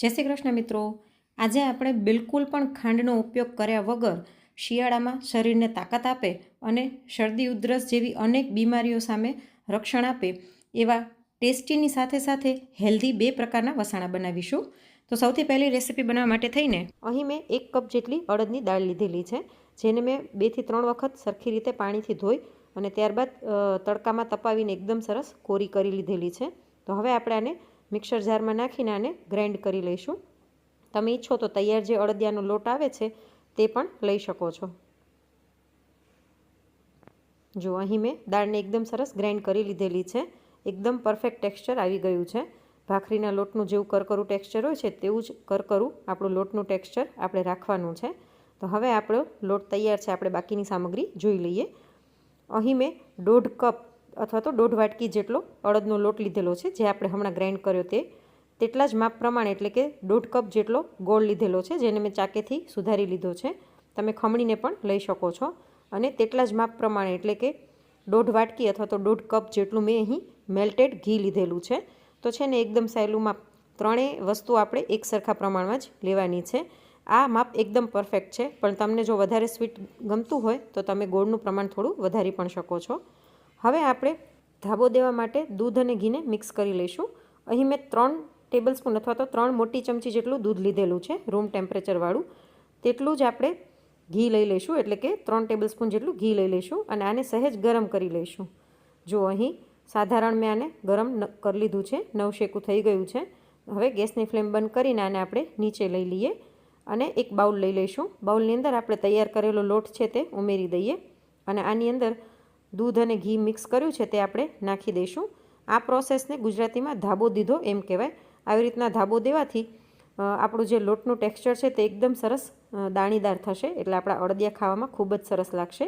જય શ્રી કૃષ્ણ મિત્રો. આજે આપણે બિલકુલ પણ ખાંડનો ઉપયોગ કર્યા વગર શિયાળામાં શરીરને તાકાત આપે અને શરદી, ઉધરસ જેવી અનેક બીમારીઓ સામે રક્ષણ આપે એવા ટેસ્ટીની સાથે સાથે હેલ્ધી બે પ્રકારના વસાણા બનાવીશું. તો સૌથી પહેલી રેસીપી બનાવવા માટે થઈને અહીં મેં એક કપ જેટલી અડદની દાળ લીધેલી છે, જેને મેં બેથી ત્રણ વખત સરખી રીતે પાણીથી ધોઈ અને ત્યારબાદ તડકામાં તપાવીને એકદમ સરસ કોરી કરી લીધેલી છે. તો હવે આપણે આને મિક્સર જારમાં નાખીને આને ગ્રાઇન્ડ કરી લઈશું. તમે ઈચ્છો તો તૈયાર જે અડદિયાનો લોટ આવે છે, તે પણ લઈ શકો છો. જો અહીં મેં દાળને એકદમ સરસ ગ્રાઇન્ડ કરી લીધેલી છે, એકદમ પરફેક્ટ ટેક્સચર આવી ગયું છે. ભાખરીના લોટનું જેવું કરકરું ટેક્સચર હોય છે, તેવું જ કરકરું આપણું લોટનું ટેક્સચર આપણે રાખવાનું છે. તો હવે આપણો લોટ તૈયાર છે, આપણે બાકીની સામગ્રી જોઈ લઈએ. અહીં મેં દોઢ કપ અથવા તો દોઢ વાટકી જેટલો અડદનો લોટ લીધેલો છે, જે આપણે હમણાં ગ્રાઇન્ડ કર્યો તે, તેટલા જ માપ પ્રમાણે એટલે કે દોઢ કપ જેટલો ગોળ લીધેલો છે, જેને મેં ચાકેથી સુધારી લીધો છે. તમે ખમણીને પણ લઈ શકો છો. અને તેટલા જ માપ પ્રમાણે એટલે કે દોઢ વાટકી અથવા તો દોઢ કપ જેટલું મેં અહીં મેલ્ટેડ ઘી લીધેલું છે. તો છે ને એકદમ સહેલું માપ ત્રણેય વસ્તુ આપણે એક સરખા પ્રમાણમાં જ લેવાની છે. આ માપ એકદમ પરફેક્ટ છે, પણ તમને જો વધારે સ્વીટ ગમતું હોય તો તમે ગોળનું પ્રમાણ થોડું વધારી પણ શકો છો. હવે આપણે ધાબો દેવા માટે દૂધ અને ઘીને મિક્સ કરી લઈશું. અહીં મેં ત્રણ ટેબલ સ્પૂન અથવા તો ત્રણ મોટી ચમચી જેટલું દૂધ લીધેલું છે રૂમ ટેમ્પરેચરવાળું તેટલું જ આપણે ઘી લઈ લઈશું, એટલે કે ત્રણ ટેબલ સ્પૂન જેટલું ઘી લઈ લઈશું અને આને સહેજ ગરમ કરી લઈશું. જો અહીં સાધારણ મેં આને ગરમ કરી લીધું છે, નવ શેકું થઈ ગયું છે. હવે ગેસની ફ્લેમ બંધ કરીને આને આપણે નીચે લઈ લઈએ અને એક બાઉલ લઈ લઈશું. બાઉલની અંદર આપણે તૈયાર કરેલો લોટ છે તે ઉમેરી દઈએ અને આની અંદર દૂધ અને ઘી મિક્સ કર્યું છે તે આપણે નાખી દઈશું. આ પ્રોસેસને ગુજરાતીમાં ધાબો દીધો એમ કહેવાય. આવી રીતના ધાબો દેવાથી આપણું જે લોટનું ટેક્સચર છે તે એકદમ સરસ દાણીદાર થશે એટલે આપણા અડદિયા ખાવામાં ખૂબ જ સરસ લાગશે.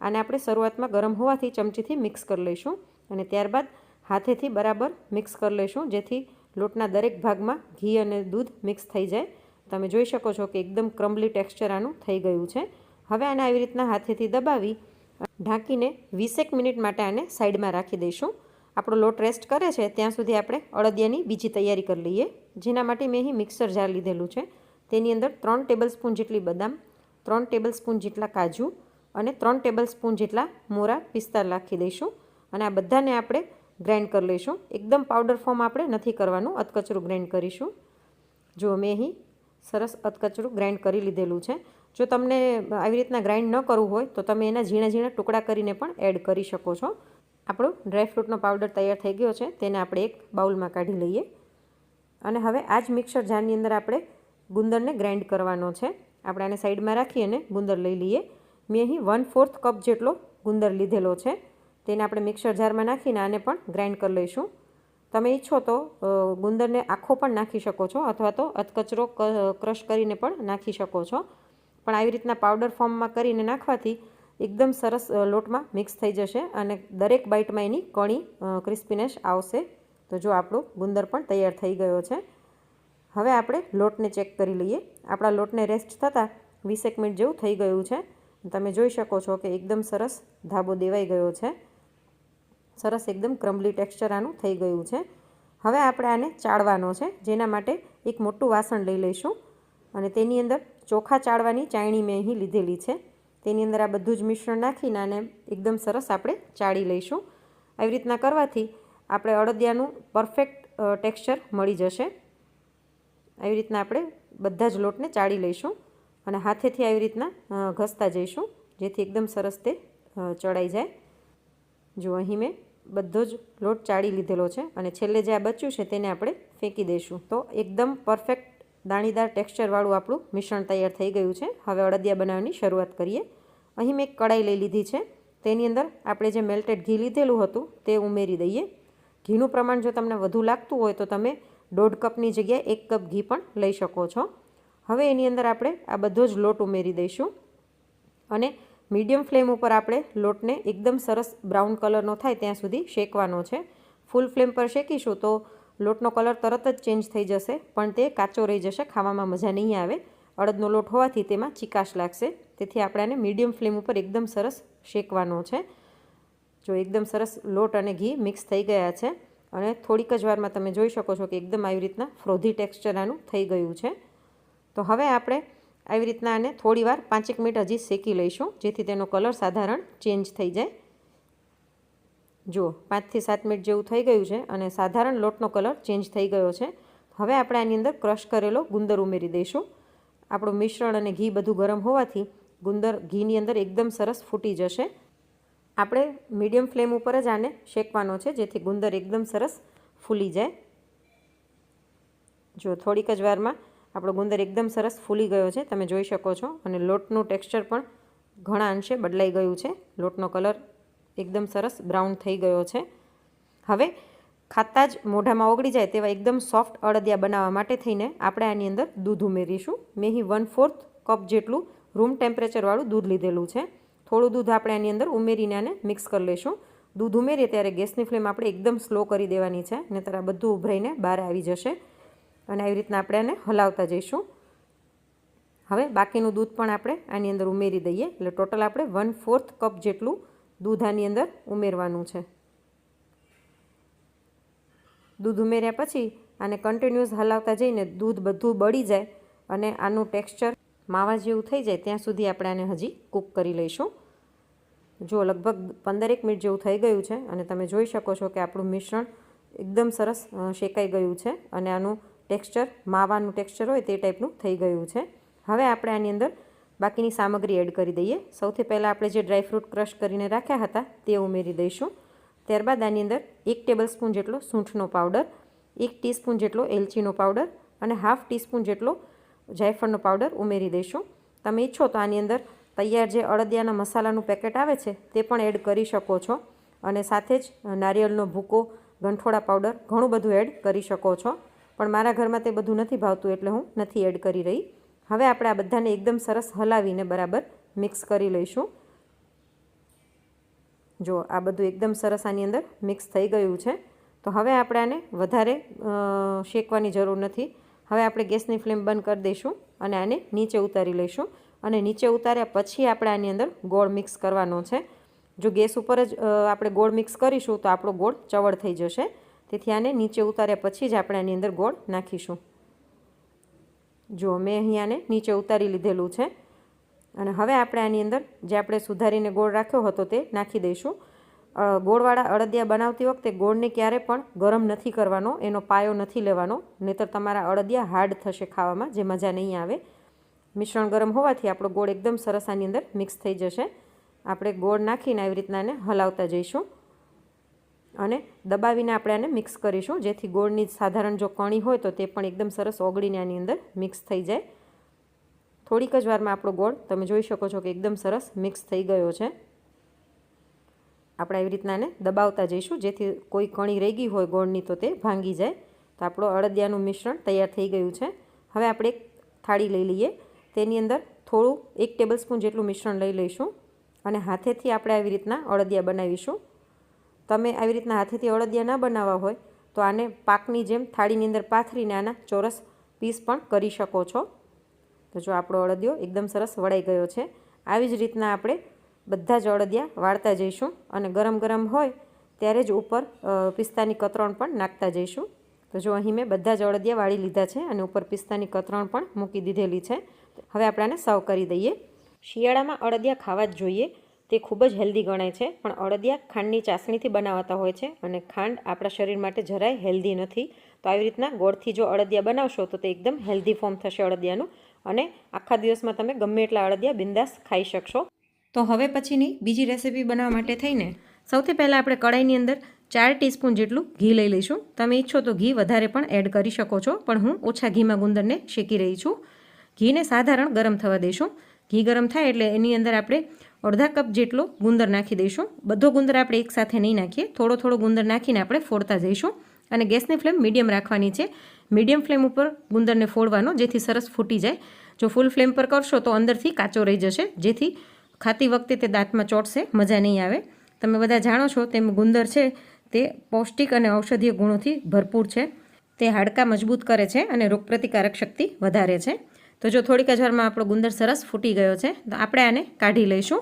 આને આપણે શરૂઆતમાં ગરમ હોવાથી ચમચીથી મિક્સ કરી લઈશું અને ત્યારબાદ હાથેથી બરાબર મિક્સ કરી લઈશું જેથી લોટના દરેક ભાગમાં ઘી અને દૂધ મિક્સ થઈ જાય. તમે જોઈ શકો છો કે એકદમ ક્રમ્બલી ટેક્સચર આનું થઈ ગયું છે. હવે આને આવી રીતના હાથેથી દબાવી ઢાંકીને વીસેક મિનિટ માટે આને સાઈડમાં રાખી દઈશું. આપણો લોટ રેસ્ટ કરે છે, ત્યાં સુધી આપણે અડદિયાની બીજી તૈયારી કરી લઈએ. જેના માટે મેં અહીં મિક્સર જાર લીધેલું છે. તેની અંદર ત્રણ ટેબલ સ્પૂન જેટલી બદામ, ત્રણ ટેબલ સ્પૂન જેટલા કાજુ અને ત્રણ ટેબલ સ્પૂન જેટલા મોરા પિસ્તા નાખી દઈશું. અને આ બધાને આપણે ગ્રાઇન્ડ કરી લઈશું. એકદમ પાવડર ફોર્મ આપણે નથી કરવાનું, અધકચરું ગ્રાઇન્ડ કરીશું. જો મેં અહીં સરસ અધકચરું ગ્રાઇન્ડ કરી લીધેલું છે. જો તમને આવી રીતના ગ્રાઇન્ડ ન કરવું હોય, તો તમે એના ઝીણા ઝીણા ટુકડા કરીને પણ એડ કરી શકો છો. આપણો ડ્રાયફ્રૂટનો પાવડર તૈયાર થઈ ગયો છે, તેને આપણે એક બાઉલમાં કાઢી લઈએ. અને હવે આ જ મિક્સર જારની અંદર આપણે ગુંદરને ગ્રાઇન્ડ કરવાનો છે. આપણે આને સાઈડમાં રાખી અને ગુંદર લઈ લઈએ. મેં અહીં વન ફોર્થ કપ જેટલો ગુંદર લીધેલો છે. તેને આપણે મિક્સર જારમાં નાખીને આને પણ ગ્રાઇન્ડ કરી લઈશું. તમે ઈચ્છો તો ગુંદરને આખો પણ નાખી શકો છો, અથવા તો અધકચરો ક્રશ કરીને પણ નાખી શકો છો. પણ આવી રીતના પાવડર ફોર્મમાં કરીને નાખવાથી એકદમ સરસ લોટમાં મિક્સ થઈ જશે અને દરેક બાઇટમાં એની કણી ક્રિસ્પીનેસ આવશે. તો જો આપણો ગુંદર પણ તૈયાર થઈ ગયો છે. હવે આપણે લોટને ચેક કરી લઈએ. આપણા લોટને રેસ્ટ થતાં વીસેક મિનિટ જેવું થઈ ગયું છે. તમે જોઈ શકો છો કે એકદમ સરસ ધાબો દેવાઈ ગયો છે. સરસ એકદમ ક્રમ્બલી ટેક્સચર આનું થઈ ગયું છે. હવે આપણે આને ચાળવાનો છે. જેના માટે એક મોટું વાસણ લઈ લઈશું. અને તેની અંદર ચોખા ચાળવાની ચાયણી મેં અહીં લીધેલી છે. તેની અંદર આ બધું જ મિશ્રણ નાખીને આને એકદમ સરસ આપણે ચાળી લઈશું. આવી રીતના કરવાથી આપણે અડદિયાનું પરફેક્ટ ટેક્સચર મળી જશે. આવી રીતના આપણે બધા જ લોટને ચાળી લઈશું અને હાથેથી આવી રીતના ઘસતા જઈશું જેથી એકદમ સરસ તે ચડાઈ જાય. જો અહીં મેં બધો જ લોટ ચાળી લીધેલો છે અને છેલ્લે જે આ બચ્યું છે તેને આપણે ફેંકી દઈશું. તો એકદમ પરફેક્ટ દાણીદાર ટેક્સચરવાળું આપણું મિશ્રણ તૈયાર થઈ ગયું છે. હવે અડદિયા બનાવવાની શરૂઆત કરીએ. અહીં મેં એક કડાઈ લઈ લીધી છે. તેની અંદર આપણે જે મેલ્ટેડ ઘી લીધેલું હતું તે ઉમેરી દઈએ. ઘીનું પ્રમાણ જો તમને વધુ લાગતું હોય તો તમે દોઢ કપની જગ્યાએ એક કપ ઘી પણ લઈ શકો છો. હવે એની અંદર આપણે આ બધો જ લોટ ઉમેરી દઈશું. અને મીડિયમ ફ્લેમ ઉપર આપણે લોટને એકદમ સરસ બ્રાઉન કલરનો થાય ત્યાં સુધી શેકવાનો છે. ફૂલ ફ્લેમ પર શેકીશું તો લોટનો કલર તરત જ ચેન્જ થઈ જશે, પણ તે કાચો રહી જશે, ખાવામાં મજા નહીં આવે. અડદનો લોટ હોવાથી તેમાં ચિકાશ લાગશે. તેથી આપણે આને મીડિયમ ફ્લેમ ઉપર એકદમ સરસ શેકવાનો છે. જો એકદમ સરસ લોટ અને ઘી મિક્સ થઈ ગયા છે અને થોડીક જ વારમાં તમે જોઈ શકો છો કે એકદમ આવી રીતના ફ્રોધી ટેક્સચર આનું થઈ ગયું છે. તો હવે આપણે આવી રીતના આને થોડી વાર પાંચેક મિનિટ હજી શેકી લઈશું, જેથી તેનો કલર સાધારણ ચેન્જ થઈ જાય. જુઓ, પાંચથી સાત મિનિટ જેવું થઈ ગયું છે અને સાધારણ લોટનો કલર ચેન્જ થઈ ગયો છે. હવે આપણે આની અંદર ક્રશ કરેલો ગુંદર ઉમેરી દઈશું. આપણું મિશ્રણ અને ઘી બધું ગરમ હોવાથી ગુંદર ઘીની અંદર એકદમ સરસ ફૂટી જશે. આપણે મીડિયમ ફ્લેમ ઉપર જ આને શેકવાનો છે, જેથી ગુંદર એકદમ સરસ ફૂલી જાય. જો થોડીક જ વારમાં આપણો ગુંદર એકદમ સરસ ફૂલી ગયો છે. તમે જોઈ શકો છો અને લોટનું ટેક્સચર પણ ઘણા અંશે બદલાઈ ગયું છે. લોટનો કલર એકદમ સરસ બ્રાઉન થઈ ગયો છે. હવે ખાતા જ મોઢામાં ઓગળી જાય તેવા એકદમ સોફ્ટ અડદિયા બનાવવા માટે થઈને આપણે આની અંદર દૂધ ઉમેરીશું. મેં અહીં વન ફોર્થ કપ જેટલું રૂમ ટેમ્પરેચરવાળું દૂધ લીધેલું છે. થોડું દૂધ આપણે આની અંદર ઉમેરીને આને મિક્સ કરી લઈશું દૂધ ઉમેરીએ ત્યારે ગેસની ફ્લેમ આપણે એકદમ સ્લો કરી દેવાની છે ને આ બધું ઉભરાઈને બહાર આવી જશે અને આવી રીતના આપણે આને હલાવતા જઈશું. હવે બાકીનું દૂધ પણ આપણે આની અંદર ઉમેરી દઈએ. એટલે ટોટલ આપણે વન ફોર્થ કપ જેટલું દૂધ આની અંદર ઉમેરવાનું છે. દૂધ ઉમેર્યા પછી આને કન્ટિન્યુઅસ હલાવતા જઈને દૂધ બધું બળી જાય અને આનું ટેક્સચર માવા જેવું થઈ જાય ત્યાં સુધી આપણે આને હજી કૂક કરી લઈશું. જો લગભગ પંદરેક મિનિટ જેવું થઈ ગયું છે અને તમે જોઈ શકો છો કે આપણું મિશ્રણ એકદમ સરસ શેકાઈ ગયું છે અને આનું ટેક્સચર માવાનું ટેક્સચર હોય તે ટાઈપનું થઈ ગયું છે. હવે આપણે આની અંદર બાકીની સામગ્રી એડ કરી દઈએ. સૌથી પહેલાં આપણે જે ડ્રાયફ્રૂટ ક્રશ કરીને રાખ્યા હતા તે ઉમેરી દઈશું. ત્યારબાદ આની અંદર એક ટેબલ સ્પૂન જેટલો સૂંઠનો પાવડર, એક ટીસ્પૂન જેટલો એલચીનો પાવડર અને હાફ ટીસ્પૂન જેટલો જાયફળનો પાવડર ઉમેરી દઈશું. તમે ઈચ્છો તો આની અંદર તૈયાર જે અડદિયાના મસાલાનું પેકેટ આવે છે તે પણ એડ કરી શકો છો અને સાથે જ નારિયેળનો ભૂકો ગંઠોડા પાવડર ઘણું બધું એડ કરી શકો છો. પણ મારા ઘરમાં તે બધું નથી ભાવતું એટલે હું નથી એડ કરી રહી. હવે આપણે આ બધાને એકદમ સરસ હલાવીને બરાબર મિક્સ કરી લઈશું. જો આ બધું એકદમ સરસ આની અંદર મિક્સ થઈ ગયું છે, તો હવે આપણે આને વધારે શેકવાની જરૂર નથી. હવે આપણે ગેસની ફ્લેમ બંધ કરી દઈશું અને આને નીચે ઉતારી લઈશું અને નીચે ઉતાર્યા પછી આપણે આની અંદર ગોળ મિક્સ કરવાનો છે. જો ગેસ ઉપર જ આપણે ગોળ મિક્સ કરીશું તો આપણો ગોળ ચવડ થઈ જશે. તેથી આને નીચે ઉતાર્યા પછી જ આપણે આની અંદર ગોળ નાખીશું. જો મેં અહીંયાને નીચે ઉતારી લીધેલું છે. અને હવે આપણે આની અંદર જે આપણે સુધારીને ગોળ રાખ્યો હતો તે નાખી દઈશું. ગોળવાળા અડદિયા બનાવતી વખતે ગોળને ક્યારે પણ ગરમ નથી કરવાનો, એનો પાયો નથી લેવાનો, નહીતર તમારા અડદિયા હાર્ડ થશે ખાવામાં, જે મજા નહીં આવે. મિશ્રણ ગરમ હોવાથી આપણો ગોળ એકદમ સરસ આની અંદર મિક્સ થઈ જશે. આપણે ગોળ નાખીને આવી રીતના એને હલાવતા જઈશું. અને દબાવીને આપણે આને મિક્સ કરીશું. જેથી ગોળની સાધારણ જો કણી હોય તો તે પણ એકદમ સરસ ઓગળીને આની અંદર મિક્સ થઈ જાય. થોડીક જ વારમાં આપણો ગોળ, તમે જોઈ શકો છો કે એકદમ સરસ મિક્સ થઈ ગયો છે. આપણે આવી રીતના આને દબાવતા જઈશું. જેથી કોઈ કણી રહી ગઈ હોય ગોળની તો તે ભાંગી જાય. તો આપણો અડદિયાનું મિશ્રણ તૈયાર થઈ ગયું છે. હવે આપણે એક થાળી લઈ લઈએ. તેની અંદર થોડું એક ટેબલ સ્પૂન જેટલું મિશ્રણ લઈ લઈશું. અને હાથેથી આપણે આવી રીતના અડદિયા બનાવીશું. તમે આવી રીતના હાથેથી અળદિયા ના બનાવવા હોય, તો આને પાકની જેમ થાળીની અંદર પાથરીને આના ચોરસ પીસ પણ કરી શકો છો. તો જો આપણો અળદિયો એકદમ સરસ વળાઈ ગયો છે, આવી જ રીતના આપણે બધા જ અળદિયા વાળતા જઈશું અને ગરમ ગરમ હોય ત્યારે જ ઉપર પિસ્તાની કતરણ પણ નાખતા જઈશું. તો જો અહીં મેં બધા જ અળદિયા વાળી લીધા છે અને ઉપર પિસ્તાની કતરણ પણ મૂકી દીધેલી છે, હવે આપણે આને સર્વ કરી દઈએ. શિયાળામાં અળદિયા ખાવા જ જોઈએ તે ખૂબ જ હેલ્ધી ગણાય છે, પણ અળદિયા ખાંડની ચાસણીથી બનાવતા હોય છે અને ખાંડ આપણા શરીર માટે જરાય હેલ્ધી નથી. તો આવી રીતના ગોળથી જો અળદિયા બનાવશો તો તે એકદમ હેલ્ધી ફોર્મ થશે અળદિયાનું અને આખા દિવસમાં તમે ગમે એટલા અળદિયા બિંદાસ ખાઈ શકશો. તો હવે પછીની બીજી રેસીપી બનાવવા માટે થઈને સૌથી પહેલાં આપણે કડાઈની અંદર ચાર ટીસ્પૂન જેટલું ઘી લઈ લઈશું. તમે ઈચ્છો તો ઘી વધારે પણ એડ કરી શકો છો, પણ હું ઓછા ઘીમાં ગુંદરને શેકી રહી છું. ઘીને સાધારણ ગરમ થવા દઈશું. ઘી ગરમ થાય એટલે એની અંદર આપણે અડધા કપ જેટલો ગુંદર નાખી દઈશું. બધો ગુંદર આપણે એકસાથે નહીં નાખીએ. થોડો થોડો ગુંદર નાખીને આપણે ફોડતા જઈશું. અને ગેસની ફ્લેમ મીડિયમ રાખવાની છે. મીડિયમ ફ્લેમ ઉપર ગુંદરને ફોડવાનો, જેથી સરસ ફૂટી જાય. જો ફૂલ ફ્લેમ પર કરશો તો અંદરથી કાચો રહી જશે. જેથી ખાતી વખતે તે દાંતમાં ચોટશે, મજા નહીં આવે. તમે બધા જાણો છો તેમ ગુંદર છે તે પૌષ્ટિક અને ઔષધીય ગુણોથી ભરપૂર છે. તે હાડકાં મજબૂત કરે છે અને રોગપ્રતિકારક શક્તિ વધારે છે. તો જો થોડીક જ વારમાં આપણો ગુંદર સરસ ફૂટી ગયો છે, તો આપણે આને કાઢી લઈશું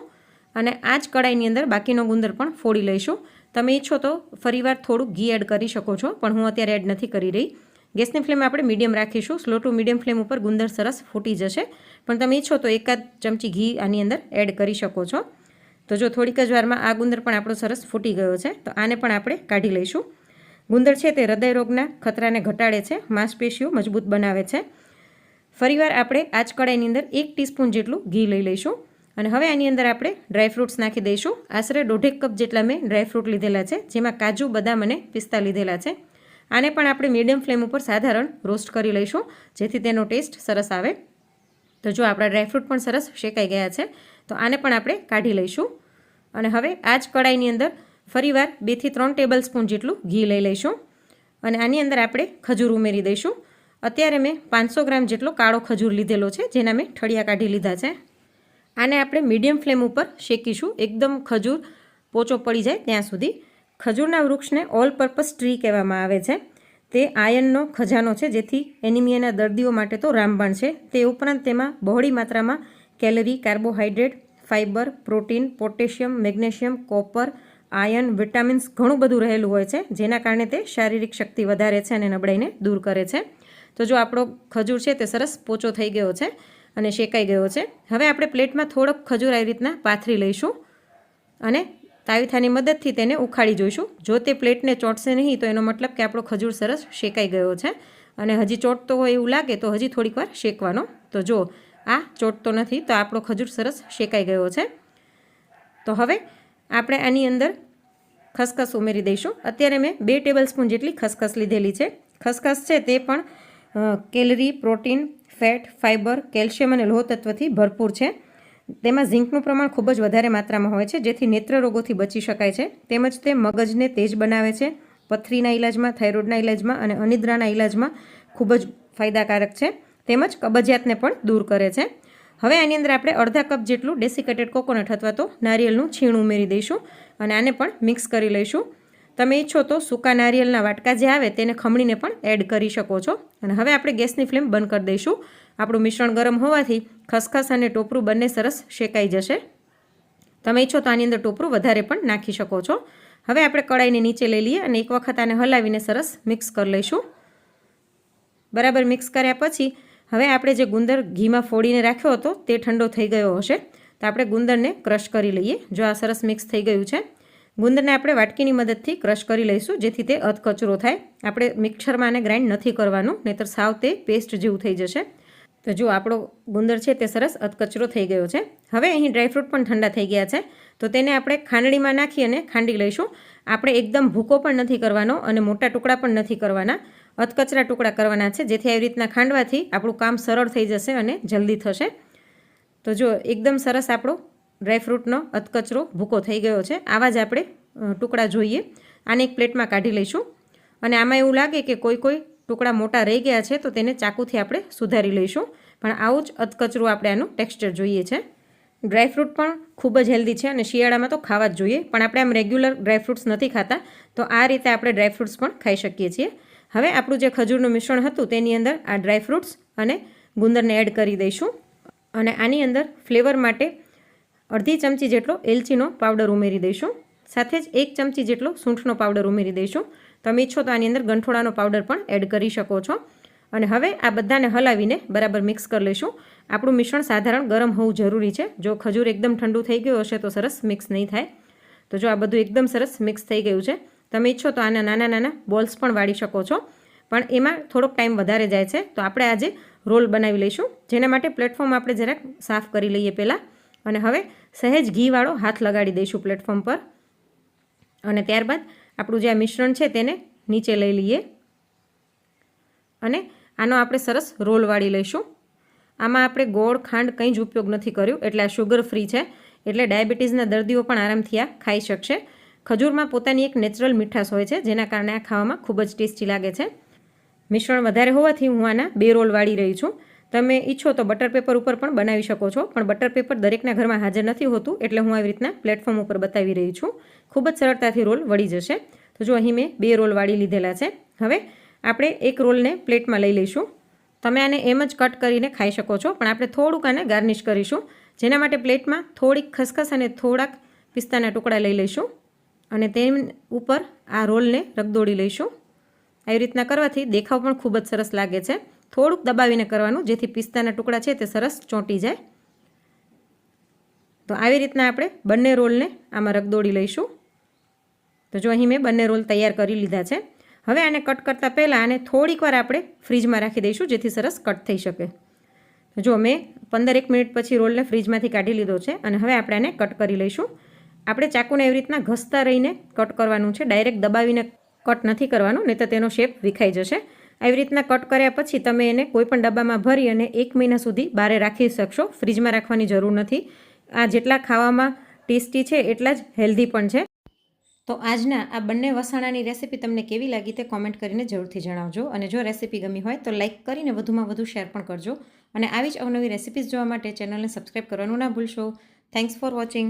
અને આ જ કડાઈની અંદર બાકીનો ગુંદર પણ ફોડી લઈશું. તમે ઈચ્છો તો ફરીવાર થોડું ઘી એડ કરી શકો છો, પણ હું અત્યારે એડ નથી કરી રહી. ગેસની ફ્લેમ આપણે મીડિયમ રાખીશું, સ્લો ટુ મીડિયમ ફ્લેમ ઉપર ગુંદર સરસ ફૂટી જશે. પણ તમે ઈચ્છો તો એકાદ ચમચી ઘી આની અંદર એડ કરી શકો છો. તો જો થોડીક જ વારમાં આ ગુંદર પણ આપણો સરસ ફૂટી ગયો છે, તો આને પણ આપણે કાઢી લઈશું. ગુંદર છે તે હૃદય રોગના ખતરાને ઘટાડે છે, માંસપેશીઓ મજબૂત બનાવે છે. ફરીવાર આપણે આ જ કડાઈની અંદર એક ટીસ્પૂન જેટલું ઘી લઈ લઈશું. અને હવે આની અંદર આપણે ડ્રાયફ્રૂટ્સ નાખી દઈશું. આશરે દોઢેક કપ જેટલા મેં ડ્રાયફ્રૂટ લીધેલા છે, જેમાં કાજુ, બદામ અને પિસ્તા લીધેલા છે. આને પણ આપણે મીડિયમ ફ્લેમ ઉપર સાધારણ રોસ્ટ કરી લઈશું, જેથી તેનો ટેસ્ટ સરસ આવે. તો જો આપણા ડ્રાયફ્રૂટ પણ સરસ શેકાઈ ગયા છે, તો આને પણ આપણે કાઢી લઈશું. અને હવે આ જ કડાઈની અંદર ફરીવાર બેથી ત્રણ ટેબલ સ્પૂન જેટલું ઘી લઈ લઈશું. અને આની અંદર આપણે ખજૂર ઉમેરી દઈશું. અત્યારે મેં પાંચસો ગ્રામ જેટલો કાળો ખજૂર લીધેલો છે, જેના મેં ઠળિયા કાઢી લીધા છે. આને આપણે મીડિયમ ફ્લેમ ઉપર શેકીશું. એકદમ ખજૂર પોચો પડી જાય ત્યાં સુધી. ખજૂરના વૃક્ષને ઓલ પર્પઝ ટ્રી કહેવામાં આવે છે. તે આયનનો ખજાનો છે, જેથી એનિમિયાના દર્દીઓ માટે તો રામબાણ છે. તે ઉપરાંત તેમાં બહોળી માત્રામાં calorie carbohydrate fibre, protein, potassium, magnesium, copper, iron, vitamins ઘણું બધું રહેલું હોય છે, જેના કારણે તે શારીરિક શક્તિ વધારે છે અને નબળાઈને દૂર કરે છે. તો જો આપણો ખજૂર છે તે સરસ પોચો થઈ ગયો છે અને શેકાઈ ગયો છે. હવે આપણે પ્લેટમાં થોડોક ખજૂર આવી રીતના પાથરી લઈશું અને તાવીથાની મદદથી તેને ઉખાડી જોઈશું. જો તે પ્લેટને ચોંટશે નહીં, તો એનો મતલબ કે આપણો ખજૂર સરસ શેકાઈ ગયો છે અને હજી ચોંટતો હોય એવું લાગે, તો હજી થોડીક વાર શેકવાનો. તો જો આ ચોંટતો નથી, તો આપણો ખજૂર સરસ શેકાઈ ગયો છે. તો હવે આપણે આની અંદર ખસખસ ઉમેરી દઈશું. અત્યારે મેં બે ટેબલ સ્પૂન જેટલી ખસખસ લીધેલી છે. ખસખસ છે તે પણ calorie, protein, fat, fibre, calcium અને લોહ તત્વથી ભરપૂર છે. તેમાં ઝીંકનું પ્રમાણ ખૂબ જ વધારે માત્રામાં હોય છે, જેથી નેત્ર રોગોથી બચી શકાય છે. તેમજ તે મગજને તેજ બનાવે છે. પથરીના ઇલાજમાં થાઇરોઇડના ઇલાજમાં અને અનિદ્રાના ઇલાજમાં ખૂબ જ ફાયદાકારક છે. તેમજ કબજિયાતને પણ દૂર કરે છે. હવે આની અંદર આપણે અડધા કપ જેટલું ડેસિકેટેડ કોકોનટ અથવા તો નારિયેળનું છીણ ઉમેરી દઈશું અને આને પણ મિક્સ કરી લઈશું. તમે ઈચ્છો તો સૂકા નારિયેળના વાટકા જે આવે તેને ખમણીને પણ એડ કરી શકો છો. અને હવે આપણે ગેસની ફ્લેમ બંધ કરી દઈશું. આપણું મિશ્રણ ગરમ હોવાથી ખસખસ અને ટોપરું બંને સરસ શેકાઈ જશે. તમે ઈચ્છો તો આની અંદર ટોપરું વધારે પણ નાખી શકો છો. હવે આપણે કડાઈને નીચે લઈ લઈએ અને એક વખત આને હલાવીને સરસ મિક્સ કરી લઈશું. બરાબર મિક્સ કર્યા પછી હવે આપણે જે ગુંદર ઘીમાં ફોડીને રાખ્યો હતો તે ઠંડો થઈ ગયો હશે. તો આપણે ગુંદરને ક્રશ કરી લઈએ. જો આ સરસ મિક્સ થઈ ગયું છે ગુંદરને આપણે વાટકીની મદદથી ક્રશ કરી લઈશું, જેથી તે અધકચરો થાય. આપણે મિક્સરમાં આને ગ્રાઇન્ડ નથી કરવાનું, નહીતર સાવ તે પેસ્ટ જેવું થઈ જશે. તો જો આપણો ગુંદર છે તે સરસ અધકચરો થઈ ગયો છે. હવે અહીં ડ્રાયફ્રૂટ પણ ઠંડા થઈ ગયા છે. તો તેને આપણે ખાંડણીમાં નાખી અને ખાંડી લઈશું. આપણે એકદમ ભૂકો પણ નથી કરવાનો અને મોટા ટુકડા પણ નથી કરવાના. અધકચરા ટુકડા કરવાના છે, જેથી આવી રીતના ખાંડવાથી આપણું કામ સરળ થઈ જશે અને જલ્દી થશે. તો જો એકદમ સરસ આપણો ડ્રાયફ્રૂટનો અધકચરો ભૂકો થઈ ગયો છે. આવા જ આપણે ટુકડા જોઈએ. આને એક પ્લેટમાં કાઢી લઈશું. અને આમાં એવું લાગે કે કોઈ કોઈ ટુકડા મોટા રહી ગયા છે, તો તેને ચાકુથી આપણે સુધારી લઈશું. પણ આવું જ અધકચરું આપણે આનું ટેક્સચર જોઈએ છે. ડ્રાયફ્રૂટ પણ ખૂબ જ હેલ્ધી છે અને શિયાળામાં તો ખાવા જ જોઈએ. પણ આપણે આમ રેગ્યુલર ડ્રાયફ્રૂટ્સ નથી ખાતા, તો આ રીતે આપણે ડ્રાયફ્રૂટ્સ પણ ખાઈ શકીએ છીએ. હવે આપણું જે ખજૂરનું મિશ્રણ હતું, તેની અંદર આ ડ્રાયફ્રૂટ્સ અને ગુંદરને એડ કરી દઈશું. અને આની અંદર ફ્લેવર માટે અડધી ચમચી જેટલો એલચીનો પાવડર ઉમેરી દઈશું. સાથે જ એક ચમચી જેટલો સૂંઠનો પાવડર ઉમેરી દઈશું. તમે ઈચ્છો તો આની અંદર ગંઠોળાનો પાવડર પણ એડ કરી શકો છો. અને હવે આ બધાને હલાવીને બરાબર મિક્સ કરી લઈશું. આપણું મિશ્રણ સાધારણ ગરમ હોવું જરૂરી છે. જો ખજૂર એકદમ ઠંડુ થઈ ગયું હશે તો સરસ મિક્સ નહીં થાય. તો જો આ બધું એકદમ સરસ મિક્સ થઈ ગયું છે, તમે ઈચ્છો તો આના નાના નાના બોલ્સ પણ વાળી શકો છો. પણ એમાં થોડોક ટાઈમ વધારે જાય છે. તો આપણે આજે રોલ બનાવી લઈશું. જેના માટે પ્લેટફોર્મ આપણે જરાક સાફ કરી લઈએ પહેલાં. અને હવે સહેજ ઘીવાળો હાથ લગાડી દઈશું પ્લેટફોર્મ પર. અને ત્યારબાદ આપણું જે આ મિશ્રણ છે તેને નીચે લઈ લઈએ. અને આનો આપણે સરસ રોલ વાળી લઈશું. આમાં આપણે ગોળ, ખાંડ કંઈ જ ઉપયોગ નથી કર્યું, એટલે આ શુગર ફ્રી છે. એટલે ડાયાબિટીસના દર્દીઓ પણ આરામથી આ ખાઈ શકશે. ખજૂરમાં પોતાની એક નેચરલ મીઠાશ હોય છે, જેના કારણે આ ખાવામાં ખૂબ જ ટેસ્ટી લાગે છે. મિશ્રણ વધારે હોવાથી હું આના બે રોલ વાળી રહી છું. તમે ઈચ્છો તો બટર પેપર ઉપર પણ બનાવી શકો છો, પણ બટર પેપર દરેકના ઘરમાં હાજર નથી હોતું એટલે હું આવી રીતના પ્લેટફોર્મ ઉપર બતાવી રહી છું. ખૂબ જ સરળતાથી રોલ વળી જશે. તો જો અહીં મેં બે રોલ વાળી લીધેલા છે. હવે આપણે એક રોલને પ્લેટમાં લઈ લઈશું. તમે આને એમ જ કટ કરીને ખાઈ શકો છો, પણ આપણે થોડુંક આને ગાર્નિશ કરીશું. જેના માટે પ્લેટમાં થોડીક ખસખસ અને થોડાક પિસ્તાના ટુકડા લઈ લઈશું. અને તેની ઉપર આ રોલને રગદોડી લઈશું. આવી રીતના કરવાથી દેખાવ પણ ખૂબ જ સરસ લાગે છે. થોડુંક દબાવીને કરવાનું, જેથી પિસ્તાના ટુકડા છે તે સરસ ચોંટી જાય. તો આવી રીતના આપણે બંને રોલને આમાં રગદોડી લઈશું. તો જો અહીં મેં બંને રોલ તૈયાર કરી લીધા છે. હવે આને કટ કરતાં પહેલાં આને થોડીક વાર આપણે ફ્રીજમાં રાખી દઈશું, જેથી સરસ કટ થઈ શકે. જો મેં પંદર એક મિનિટ પછી રોલને ફ્રીજમાંથી કાઢી લીધો છે અને હવે આપણે આને કટ કરી લઈશું. આપણે ચાકુને એવી રીતના ઘસતા રહીને કટ કરવાનું છે, ડાયરેક્ટ દબાવીને કટ નથી કરવાનું, નહીં તો તેનો શેપ વિખાઈ જશે. આવી રીતના કટ કર્યા પછી તમે એને કોઈપણ ડબ્બામાં ભરી અને એક મહિના સુધી બારે રાખી શકશો. ફ્રીજમાં રાખવાની જરૂર નથી. આ જેટલા ખાવામાં ટેસ્ટી છે, એટલા જ હેલ્ધી પણ છે. તો આજના આ બંને વસાણાની રેસીપી તમને કેવી લાગી તે કોમેન્ટ કરીને જરૂરથી જણાવજો. અને જો રેસીપી ગમી હોય તો લાઇક કરીને વધુમાં વધુ શેર પણ કરજો. અને આવી જ અવનવી રેસીપીઝ જોવા માટે ચેનલને સબસ્ક્રાઈબ કરવાનું ના ભૂલશો. Thanks for watching